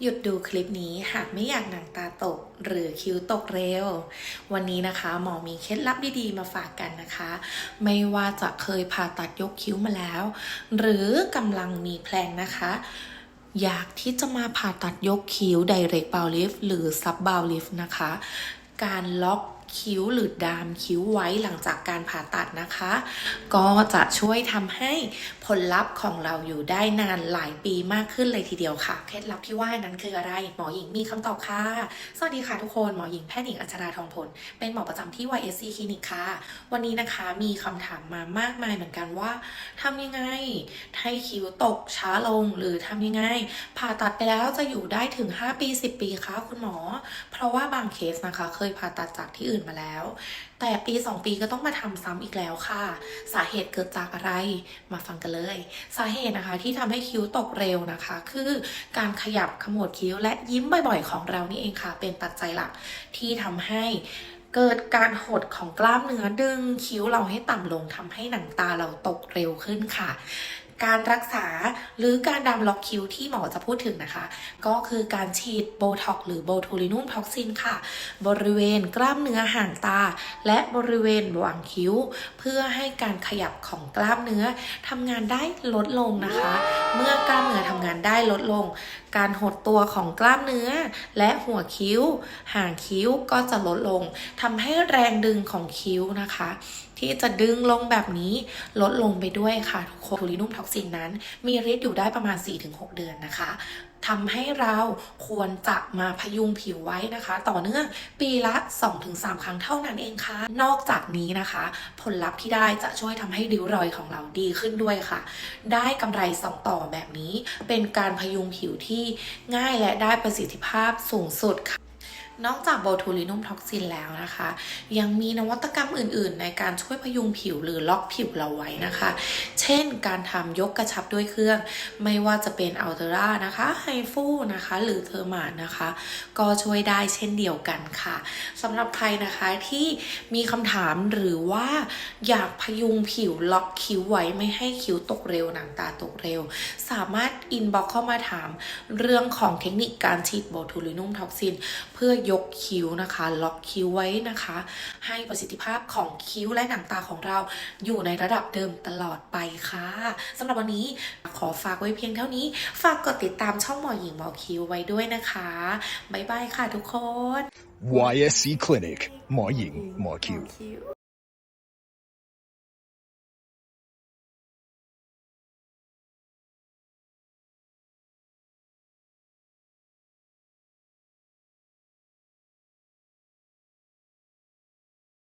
หยุดดูคลิปนี้หากไม่อยากหนังตาตก หรือคิ้วตกเร็ว วันนี้นะคะหมอมีเคล็ดลับดีๆมาฝากกันนะคะ ไม่ว่าจะเคยผ่าตัดยกคิ้วมาแล้ว หรือกำลังมีแพลนนะคะ อยากที่จะมาผ่าตัดยกคิ้ว direct brow lift หรือ sub brow lift นะคะ การล็อก คิ้วหรือดามคิ้วไว้หลังจากการผ่าตัดนะคะ ก็จะช่วยทำให้ผลลัพธ์ของเราอยู่ได้นานหลายปีมากขึ้นเลยทีเดียวค่ะ เคล็ดลับที่ว่านั้นคืออะไร หมอหญิงมีคำตอบค่ะ สวัสดีค่ะทุกคน หมอหญิงแพทย์หญิงอัชราทองผล เป็นหมอประจำที่ YSC คลินิกค่ะ วันนี้นะคะมีคำถามมามากมายเหมือนกันว่าทำยังไงให้คิ้วตกช้าลงหรือทำยังไง ผ่าตัดไปแล้วจะอยู่ได้ถึง 5 ปี 10 ปีคะคุณหมอ เพราะว่าบางเคสนะคะ เคยผ่าตัดจากที่อื่นมาแล้ว แต่ปี 2 ปีก็ต้องมาทำซ้ำอีกแล้วค่ะ สาเหตุเกิดจากอะไรมาฟังกันเลย สาเหตุนะคะที่ทำให้คิ้วตกเร็วนะคะ คือการขยับขมวดคิ้วและยิ้มบ่อยๆ ของเรานี่เองค่ะ เป็นปัจจัยหลักที่ทำให้เกิดการหดของกล้ามเนื้อดึงคิ้วเราให้ต่ำลงทำให้หนังตาเราตกเร็วขึ้นค่ะ การรักษาหรือการดามล็อกคิ้วที่หมอจะพูดถึงนะคะ ก็คือการฉีดโบท็อกหรือโบทูลินุมท็อกซินค่ะ บริเวณกล้ามเนื้อห่างตา และบริเวณหว่างคิ้ว เพื่อให้การขยับของกล้ามเนื้อทำงานได้ลดลงนะคะ เมื่อกล้ามเนื้อทำงานได้ลดลงการหดตัวของกล้ามเนื้อ และหัวคิ้วห่างคิ้วก็จะลดลงทำให้แรงดึงของคิ้วนะคะ ที่จะดึงลงแบบนี้ลดลงไปด้วยค่ะทุกคนทูลินุมท็อกซินนั้น มีฤทธิ์อยู่ได้ประมาณ 4-6 เดือนนะคะ ทำให้เราควรจะมาพยุงผิวไว้นะคะ ต่อเนื่องปีละ 2-3 ครั้งเท่านั้นเองค่ะ นอกจากนี้นะคะ ผลลัพธ์ที่ได้จะช่วยทำให้ริ้วรอยของเราดีขึ้นด้วยค่ะ ได้กำไรสองต่อแบบนี้ เป็นการพยุงผิวที่ง่ายและได้ประสิทธิภาพสูงสุดค่ะ นอกจากโบทูลินุมท็อกซินแล้วนะคะ ยังมีนวัตกรรมอื่น ๆ ในการช่วยพยุงผิวหรือล็อกผิวเราไว้นะคะ เช่นการทำยกกระชับด้วยเครื่อง ไม่ว่าจะเป็นอัลเทรานะคะไฮฟูนะคะ หรือเทอร์มานะคะ ก็ช่วยได้เช่นเดียวกันค่ะสำหรับใครนะคะที่มีคำถามหรือว่าอยากพยุงผิวล็อกคิ้วไว้ไม่ให้คิ้วตกเร็วหนังตาตกเร็ว สามารถอินบ็อกเข้ามาถามเรื่องของเทคนิคการฉีดโบทูลินุมท็อกซิน เพื่อยกคิ้วนะคะ ล็อกคิ้วไว้นะคะ ให้ประสิทธิภาพของคิ้วและหนังตาของเราอยู่ในระดับเดิมตลอดไปค่ะสำหรับวันนี้ขอฝากไว้เพียงเท่านี้ ฝากกดติดตามช่องหมอหญิงหมอคิ้วไว้ด้วยนะคะ บ๊ายบายค่ะทุกคน YSC Clinic หมอหญิงหมอคิว